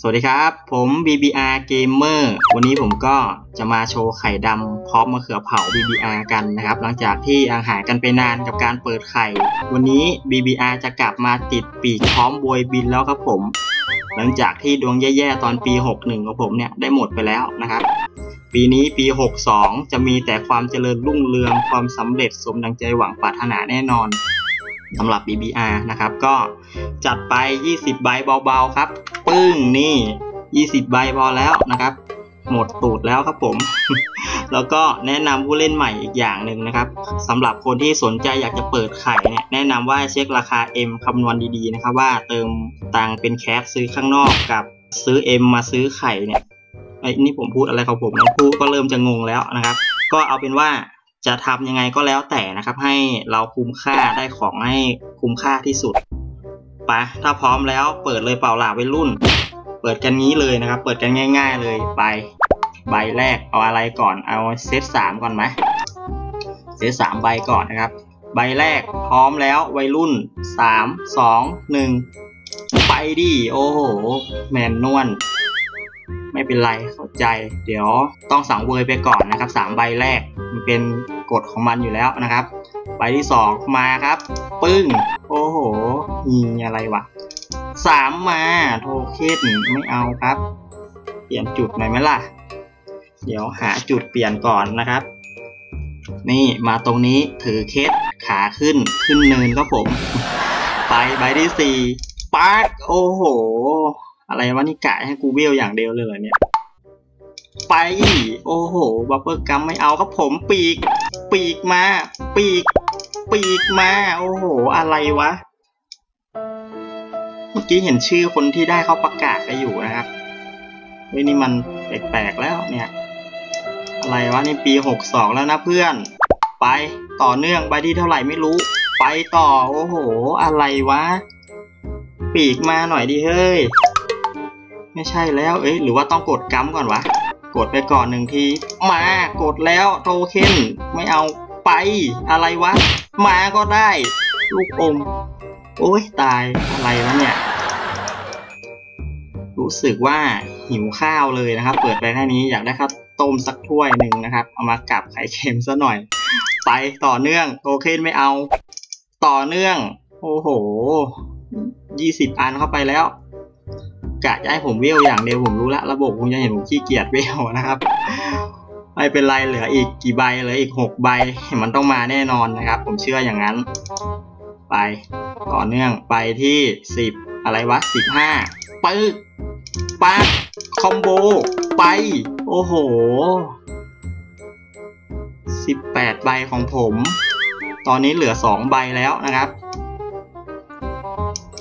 สวัสดีครับ ผม BBR Gamer วันนี้ผมก็จะมาโชว์ไข่ดำพร้อมมะเขือเผา BBR กันนะครับ หลังจากที่อ่างหายกันไปนานกับการเปิดไข่ วันนี้ BBR จะกลับมาติดปีกพร้อมบวยบินแล้วครับผม หลังจากที่ดวงแย่ๆ ตอนปี 61ของผมเนี่ยได้หมดไปแล้วนะครับ ปีนี้ปี 62 จะมีแต่ความเจริญรุ่งเรืองความสำเร็จสมดังใจหวังปรารถนาแน่นอน สำหรับ BBR นะครับ ก็จัดไป 20 ใบเบาๆครับ ปึ้งนี่ 20 ใบพอแล้วนะครับ หมดตูดแล้วครับผม แล้วก็แนะนำผู้เล่นใหม่อีกอย่างหนึ่งนะครับสำหรับคนที่สนใจอยากจะเปิดไข่เนี่ยแนะนำว่าเช็คราคา M คำนวณดีๆนะครับ ว่าเติมตังเป็นแคสซื้อข้างนอกกับซื้อ M มาซื้อไข่เนี่ยไอ้นี่ผมพูดอะไรของผมนะพูดก็เริ่มจะงงแล้วนะครับ ก็เอาเป็นว่า จะทำยังไงก็แล้วแต่นะครับ ให้เราคุ้มค่าได้ของให้คุ้มค่าที่สุดไปถ้าพร้อมแล้วเปิดเลยเปล่าล่ะวัยรุ่น เปิดกันงี้เลยนะครับ เปิดกันง่าย ๆเลยไป ใบแรกเอาอะไรก่อนเอาเซตสามก่อนไหมเซตสามใบก่อนนะครับ ใบแรกพร้อมแล้ววัยรุ่นสามสองหนึ่งไปดิโอ้โห แมนนวลไม่เป็นไรเข้าใจ เดี๋ยวต้องสังเวยไปก่อนนะครับสามใบแรก มันเป็นกฎของมันอยู่แล้วนะครับ ใบที่สองมาครับ ปึ้ง โอ้โหมีอะไรวะสามมาโทเค็นไม่เอาครับ เปลี่ยนจุดหน่อยไหมล่ะ เดี๋ยวหาจุดเปลี่ยนก่อนนะครับ นี่มาตรงนี้ถือเคสขาขึ้นขึ้นเนินครับผม ไปใบที่สี่ปาร์กโอ้โห อะไรวะนี่กะให้กูเวลอย่างเดียวเลยเหรอเนี่ย ไป โอ้โหบัฟเฟอร์กัมไม่เอาครับผมปีก ปีกมา ปีก ปีกมา โอ้โห อะไรวะ เมื่อกี้เห็นชื่อคนที่ได้เขาประกาศไปอยู่นะครับเฮ้ยนี่มันแปลกๆแล้วเนี่ย อะไรวะนี่ปีหกสองแล้วนะเพื่อน ไปต่อเนื่องใบที่เท่าไหร่ไม่รู้ ไปต่อ โอ้โห อะไรวะ ปีกมาหน่อยดิเฮ้ย ไม่ใช่แล้ว เอ้ยหรือว่าต้องกดกัมก่อนวะ กดไปก่อนหนึ่งที มากดแล้วโทเค็นไม่เอาไปอะไรวะ มาก็ได้ ลูกอม โอ้ยตายอะไรวะเนี่ย รู้สึกว่าหิวข้าวเลยนะครับ เปิดไปแค่นี้อยากได้ข้าวต้มสักถ้วยหนึ่งนะครับ เอามากับไข่เค็มซะหน่อย ไปต่อเนื่องโทเค็นไม่เอา ต่อเนื่อง โอ้โหยี่สิบอันเข้าไปแล้ว กะจะให้ผมเวลอย่างเดียวผมรู้ละระบบคงจะเห็นผมขี้เกียจเวลนะครับไม่เป็นไรเหลืออีกกี่ใบเหลืออีกหกใบมันต้องมาแน่นอนนะครับ ผมเชื่ออย่างนั้น ไปต่อเนื่องไปที่สิบอะไรวะสิบห้าปึ๊กปั๊กคอมโบไป โอ้โหสิบแปดใบของผม ตอนนี้เหลือสองใบแล้วนะครับ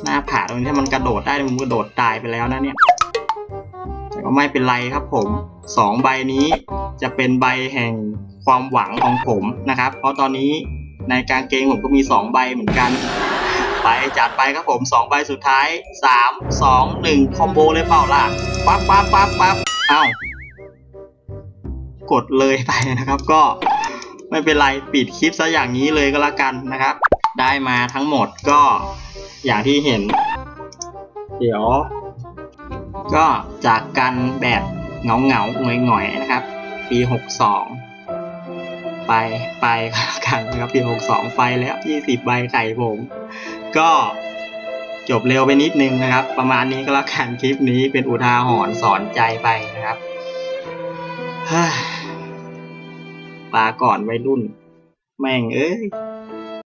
หน้าผาตรงนี้ถ้ามันกระโดดได้มันกระโดดตายไปแล้วนะเนี่ยแต่ก็ไม่เป็นไรครับผมสองใบนี้จะเป็นใบแห่งความหวังของผมนะครับ เพราะตอนนี้ในกางเกงผมก็มีสองใบเหมือนกัน ไปจัดไปครับผมสองใบสุดท้ายสามสองหนึ่งคอมโบเลยเปล่าล่ะ ปั๊บปั๊บปั๊บปั๊บเอ้ากดเลยไปนะครับก็ไม่เป็นไร ปิดคลิปซะอย่างนี้เลยก็แล้วกันนะครับ ได้มาทั้งหมดก็ อย่างที่เห็น เดี๋ยว ก็จากกันแบบเงาเงาหงอยหงอยๆนะครับ ปีหกสองไปไปกันนะครับปีหกสองไปแล้วยี่สิบใบไข่ผม ก็จบเร็วไปนิดนึงนะครับ ประมาณนี้ก็แล้วกันคลิปนี้เป็นอุทาหรณ์สอนใจไปนะครับปลาก่อนวัยรุ่น แม่งเอ้ย